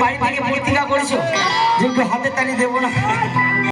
বাড়ি থেকে পত্রিকা করেছ? যে হাতে তালি দেবো না।